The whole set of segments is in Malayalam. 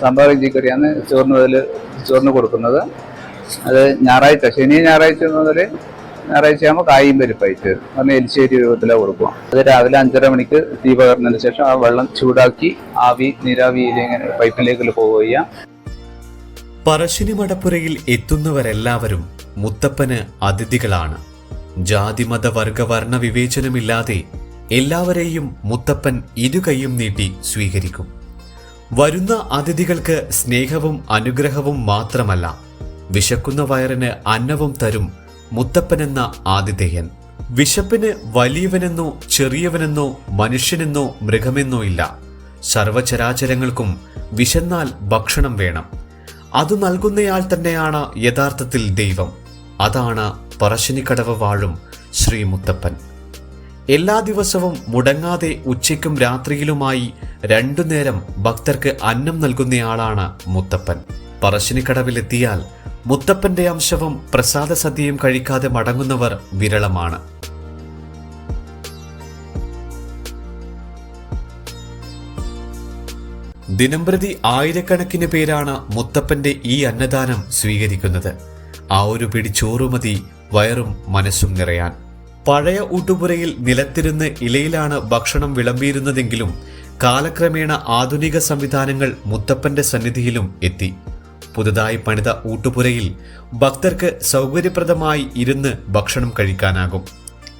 സാമ്പാർ ഇഞ്ചി കറിയാണ് ചോറിന് മുതൽ ചോറിന് കൊടുക്കുന്നത്. അത് ഞായറാഴ്ച ശനി ഞായറാഴ്ച മുതൽ ഞായറാഴ്ച ആകുമ്പോൾ കായും പരിപ്പായിട്ട്. പറഞ്ഞാൽ എലിശ്ശേരി രൂപത്തിലാണ് കൊടുക്കുക. അത് രാവിലെ അഞ്ചര മണിക്ക് തീ പകർന്നതിന് ശേഷം ആ വെള്ളം ചൂടാക്കി ആവി നീരാവിയിൽ ഇങ്ങനെ പൈപ്പിലേക്ക് പോവുക പറശ്ശിനി മടപ്പുരയിൽ എത്തുന്നവരെല്ലാവരും മുത്തപ്പന് അതിഥികളാണ്. ജാതിമത വർഗ വർണ വിവേചനമില്ലാതെ എല്ലാവരെയും മുത്തപ്പൻ ഇരുകൈയും നീട്ടി സ്വീകരിക്കും. വരുന്ന അതിഥികൾക്ക് സ്നേഹവും അനുഗ്രഹവും മാത്രമല്ല വിശക്കുന്ന വയറിന് അന്നവും തരും മുത്തപ്പനെന്ന ആതിഥേയൻ. വിശപ്പിന് വലിയവനെന്നോ ചെറിയവനെന്നോ മനുഷ്യനെന്നോ മൃഗമെന്നോ ഇല്ല. സർവചരാചരങ്ങൾക്കും വിശന്നാൽ ഭക്ഷണം വേണം. അത് നൽകുന്നയാൾ തന്നെയാണ് യഥാർത്ഥത്തിൽ ദൈവം. അതാണ് പറശ്ശിനിക്കടവ് വാഴും ശ്രീ മുത്തപ്പൻ. എല്ലാ ദിവസവും മുടങ്ങാതെ ഉച്ചയ്ക്കും രാത്രിയിലുമായി രണ്ടു നേരം ഭക്തർക്ക് അന്നം നൽകുന്നയാളാണ് മുത്തപ്പൻ. പറശ്ശിനിക്കടവിലെത്തിയാൽ മുത്തപ്പന്റെ അംശവും പ്രസാദ സദ്യയും കഴിക്കാതെ മടങ്ങുന്നവർ വിരളമാണ്. ദിനംപ്രതി ആയിരക്കണക്കിന് പേരാണ് മുത്തപ്പന്റെ ഈ അന്നദാനം സ്വീകരിക്കുന്നത്. ആ ഒരു പിടി ചോറുമതി വയറും മനസ്സും നിറയാൻ. പഴയ ഊട്ടുപുരയിൽ നിലത്തിരുന്ന് ഇലയിലാണ് ഭക്ഷണം വിളമ്പിയിരുന്നതെങ്കിലും കാലക്രമേണ ആധുനിക സംവിധാനങ്ങൾ മുത്തപ്പന്റെ സന്നിധിയിലും എത്തി. പുതുതായി പണിത ഊട്ടുപുരയിൽ ഭക്തർക്ക് സൗകര്യപ്രദമായി ഇരുന്ന് ഭക്ഷണം കഴിക്കാനാകും.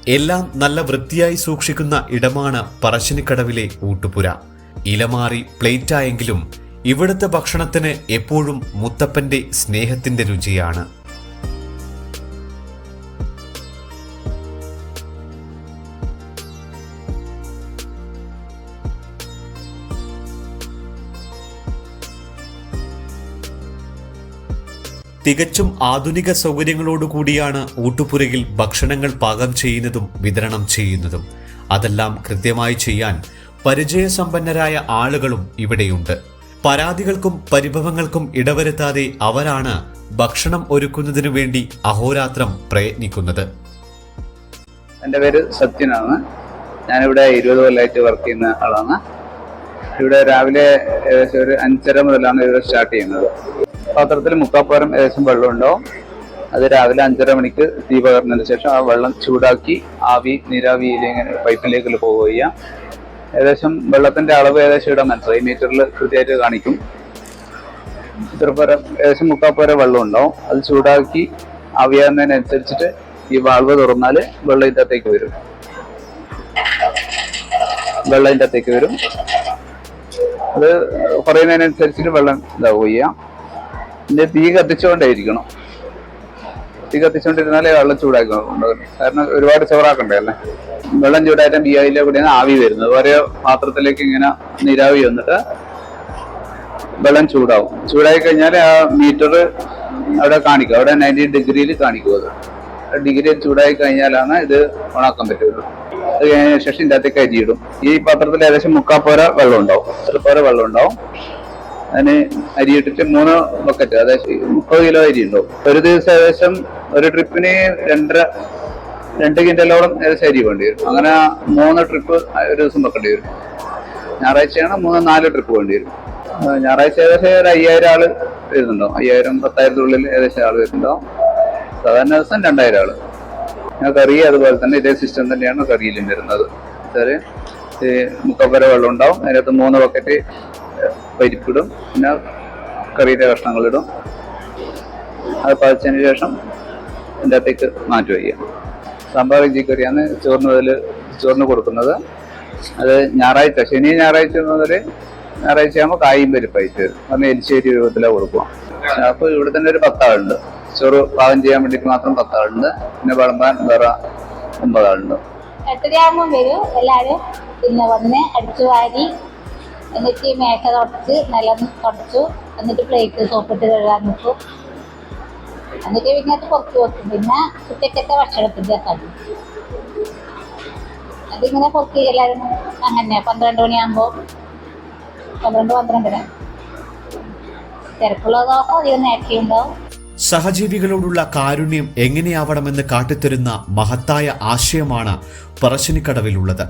എല്ലാം നല്ല വൃത്തിയായി സൂക്ഷിക്കുന്ന ഇടമാണ് പറശ്ശിനിക്കടവിലെ ഊട്ടുപുര. ഇലമാറി പ്ലേറ്റായെങ്കിലും ഇവിടുത്തെ ഭക്ഷണത്തിന് എപ്പോഴും മുത്തപ്പന്റെ സ്നേഹത്തിന്റെ രുചിയാണ്. തികച്ചും ആധുനിക സൗകര്യങ്ങളോടുകൂടിയാണ് ഊട്ടുപുരയിൽ ഭക്ഷണങ്ങൾ പാകം ചെയ്യുന്നതും വിതരണം ചെയ്യുന്നതും. അതെല്ലാം കൃത്യമായി ചെയ്യാൻ പരിചയസമ്പന്നരായ ആളുകളും ഇവിടെയുണ്ട്. പരാതികൾക്കും പരിഭവങ്ങൾക്കും ഇടവരുത്താതെ അവരാണ് ഭക്ഷണം ഒരുക്കുന്നതിനു വേണ്ടി അഹോരാത്രം പ്രയത്നിക്കുന്നത്. എന്റെ പേര് സത്യനാണ്. ഞാനിവിടെ ഇരുപത് കൊല്ലമായിട്ട് വർക്ക് ചെയ്യുന്ന ആളാണ്. ഇവിടെ രാവിലെ ഏകദേശം ഒരു അഞ്ചര മുതലാണ് ഇവിടെ സ്റ്റാർട്ട് ചെയ്യുന്നത്. പാത്രത്തിൽ മുക്കാപ്പുറം ഏകദേശം വെള്ളം ഉണ്ടാവും. അത് രാവിലെ അഞ്ചര മണിക്ക് തീ പകർന്നതിന് ശേഷം ആ വെള്ളം ചൂടാക്കി ആവി നീരാവിയിൽ ഇങ്ങനെ പൈപ്പിലേക്ക് പോവുക ഏകദേശം വെള്ളത്തിന്റെ അളവ് ഏകദേശം ഇടാൻ മനസ്സിലായി. മീറ്ററിൽ കൃത്യമായിട്ട് കാണിക്കും. ഇത്രപ്പുറം ഏകദേശം മുക്കാപ്പോര വെള്ളം ഉണ്ടാവും. അത് ചൂടാക്കി ആവിയാകുന്നതിനനുസരിച്ചിട്ട് ഈ വാൾവ് തുറന്നാൽ വെള്ളം ഇതിന്റെ വരും. വെള്ളം ഇതിന്റെ അകത്തേക്ക് വരും. അത് കുറയുന്നതിനനുസരിച്ചിട്ട് വെള്ളം ഇതാവുക പിന്നെ തീ കത്തിച്ചുകൊണ്ടേയിരിക്കണം. തീ കത്തിച്ചുകൊണ്ടിരുന്നാലേ വെള്ളം ചൂടാക്കണം കാരണം ഒരുപാട് ചോറാക്കണ്ടേ അല്ലേ? വെള്ളം ചൂടായിട്ട് ബിയായിലെ കൂടിയാണ് ആവി വരുന്നത് ഓരോ പാത്രത്തിലേക്ക് ഇങ്ങനെ നീരാവി വന്നിട്ട് വെള്ളം ചൂടാവും. ചൂടായി കഴിഞ്ഞാൽ ആ മീറ്റർ അവിടെ കാണിക്കും. അവിടെ നയന്റി ഡിഗ്രിയിൽ കാണിക്കും അത്. ഡിഗ്രി ചൂടായി കഴിഞ്ഞാലാണ് ഇത് ഓണാക്കാൻ പറ്റുള്ളൂ. അത് കഴിഞ്ഞ ശേഷം ഇതിന്റെ അകത്തേക്ക് അരിയിടും. ഈ പാത്രത്തിൽ ഏകദേശം മുക്കാപ്പോര വെള്ളം ഉണ്ടാവും പോര വെള്ളം ഉണ്ടാവും അതിന് അരിയിട്ടിട്ട് മൂന്നോ ബക്കറ്റ് അതായത് മുപ്പത് കിലോ അരി ഉണ്ടാവും ഒരു ദിവസം ഏകദേശം ഒരു ട്രിപ്പിന് രണ്ടര രണ്ട് കിൻഡലോളം ഏകദേശം അരി വേണ്ടി വരും. അങ്ങനെ മൂന്ന് ട്രിപ്പ് ഒരു ദിവസം വെക്കേണ്ടി വരും. ഞായറാഴ്ചയാണ് മൂന്ന് നാല് ട്രിപ്പ് വേണ്ടി വരും. ഞായറാഴ്ച ഏകദേശം ഒരു അയ്യായിരം ആൾ വരുന്നുണ്ടാവും. അയ്യായിരം പത്തായിരത്തിനുള്ളിൽ ഏകദേശം ആൾ വരുന്നുണ്ടാവും. സാധാരണ ദിവസം രണ്ടായിരം ആൾ. കറി അതുപോലെ തന്നെ ഇതേ സിസ്റ്റം തന്നെയാണ് കറിയിലും വരുന്നത്. എന്നുവെച്ചാൽ ഈ മുക്കപ്പര വെള്ളം ഉണ്ടാവും അതിനകത്ത് മൂന്ന് ബക്കറ്റ് പരിപ്പിടും. പിന്നെ കറിയുടെ കഷ്ണങ്ങളിടും അത് പതിച്ചതിന് ശേഷം എന്റെ അകത്തേക്ക് മാറ്റി വയ്ക്കുക സാമ്പാർ ഇഞ്ചി കറിയാണ് ചോറിന് മുതൽ ചോറിന് കൊടുക്കുന്നത്. അത് ഞായറാഴ്ച ശനി ഞായറാഴ്ച മുതൽ ഞായറാഴ്ച ആകുമ്പോൾ കായും പരിപ്പായിട്ട്. പറഞ്ഞാൽ എലിശ്ശേരി രൂപത്തിലാണ് കൊടുക്കുക. അപ്പോൾ ഇവിടെ തന്നെ ഒരു പത്താളുണ്ട്. ചോറ് പാകം ചെയ്യാൻ വേണ്ടിയിട്ട് മാത്രം പത്താളുണ്ട്. പിന്നെ വിളമ്പാൻ വേറെ ഒമ്പതാളുണ്ട്. എത്രയാകുമ്പോൾ വരും. എല്ലാവരും പിന്നെ വന്ന് അടിച്ചു വാരി എന്നിട്ട് ഈ മേശ തുടച്ച് നില തുടച്ചു എന്നിട്ട് പ്ലേറ്റ് സോപ്പിട്ട് കഴുകാൻ നിൽക്കും എന്നിട്ട് പിന്നെ അത് പുറത്ത് വെക്കും പിന്നെ കുറ്റക്കത്തെ ഭക്ഷണത്തിന്റെ കടി. അതിങ്ങനെ പൊക്കി എല്ലാവരും അങ്ങനെ പന്ത്രണ്ട് മണിയാകുമ്പോൾ പന്ത്രണ്ട് പന്ത്രണ്ടര. തിരക്കുള്ള ദിവസം അധികം നേരത്തെ ഉണ്ടാവും. സഹജീവികളോടുള്ള കാരുണ്യം എങ്ങനെയാവണമെന്ന് കാട്ടിത്തരുന്ന മഹത്തായ ആശയമാണ് പറശ്ശിനിക്കടവിലുള്ളത്.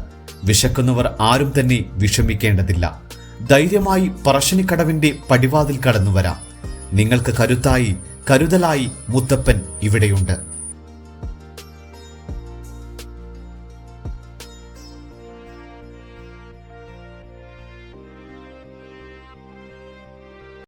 വിശക്കുന്നവർ ആരും തന്നെ വിഷമിക്കേണ്ടതില്ല. ധൈര്യമായി പറശ്ശിനിക്കടവിന്റെ പടിവാതിൽ കടന്നു വരാം നിങ്ങൾക്ക് കരുത്തായി കരുതലായി മുത്തപ്പൻ ഇവിടെയുണ്ട്.